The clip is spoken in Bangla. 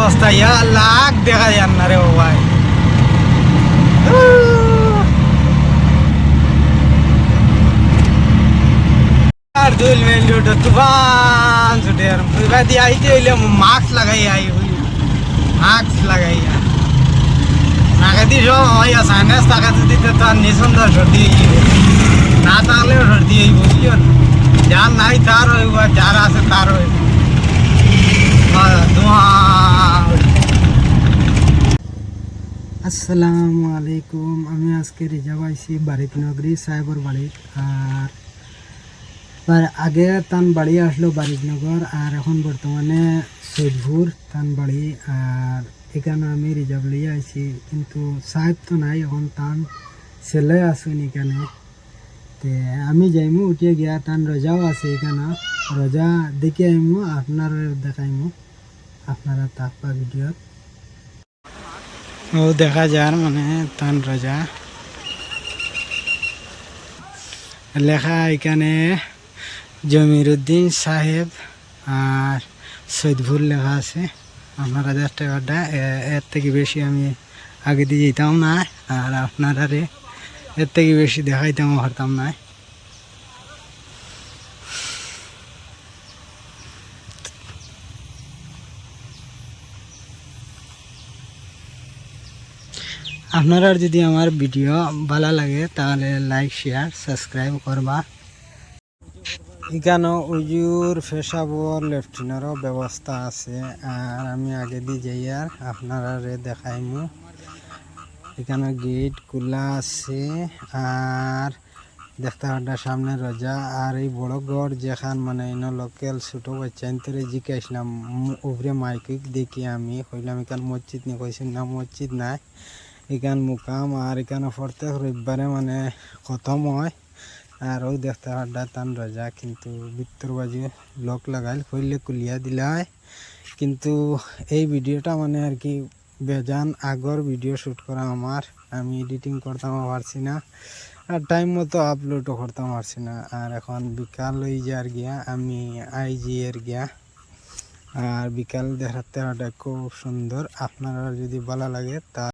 অবস্থা, ইয়া দেখা যান না রে ভাই। আর দুই মেল রোড তুফান ছুটে আর এবার দিয়ে আইতে হইলে মাস্ক লাগাই আই মাস্ক লাগাইয়া নাকে দিয়ে সব হয় সাইনাস টাকাতে দিতে না থাকলেও সর্দি হইব বুঝিও যার নাই তার হইব যার আছে তার হইব। আসসালামু আলাইকুম আমি আজকে রিজার্ভ আইছি বাড়িত নগরী সাহেবর বাড়িত আর আর আগে তান বাড়ি আসলো বারিকনগর, আর এখন বর্তমানে সৈদপুর তান বাড়ি। আর এখানে আমি রিজার্ভ লিয়ে আইছি কিন্তু সাহেব তো নাই, এখন তান ছেলে আসুন এখানে তে আমি যাইমু, উঠিয়ে গিয়া তান রজাও আছে এখানে। রজা দেখে আইমু, আপনার দেখাইমু, আপনারা তাকবা ভিডিওত। ও দেখা যার মানে তান রাজা। লেখা এখানে জমির উদ্দিন সাহেব আর সৈদপুর লেখা আছে। আপনার হাজার টাকাটা এর থেকে বেশি আমি আগে দিয়ে যেতাম না, আর আপনারা রে এর থেকে বেশি দেখাইতাম পারতাম না। আপনারা যদি আমার ভিডিও ভালো লাগে, তাহলে লাইক শেয়ার সাবস্ক্রাইব করবা। এখানে উজুর পেশাবর লেফটিনেরও ব্যবস্থা আছে, আর আমি আগে দিয়ে যাই আর আপনারা দেখাইমু। এখানে গেট খোলা আছে, আর দেখতে পাটা সামনে রোজা, আর এই বড় গড় যেখান মানে ইন লোকাল ছোট বাচ্চা ইন্তরে জিজ্ঞাসলাম উপরে মাইকিক দেখি আমি কইলাম, এখানে মসজিদ নি কইছেন না, মসজিদ নাই। এখান মুকাম আর এখানে প্রত্যেক রবিবারে মানে খতম হয়। আর ওই দেখতে পাটা তান রোজা, কিন্তু ভিতর বাজে লক লাগাইল, কইলে কুলিয়া দিলা হয় কিন্তু এই ভিডিওটা মানে আর কি বেজান আগর ভিডিও শ্যুট করা আমার। আমি এডিটিং করতাম পারছি না। আর টাইম মতো আপলোডও করতাম পারছি না। আর এখন বিকাল হয়ে যার গিয়া, আমি আইজি এর গিয়া। আর বিকাল দেখাতে খুব সুন্দর। আপনারা যদি ভালো লাগে তা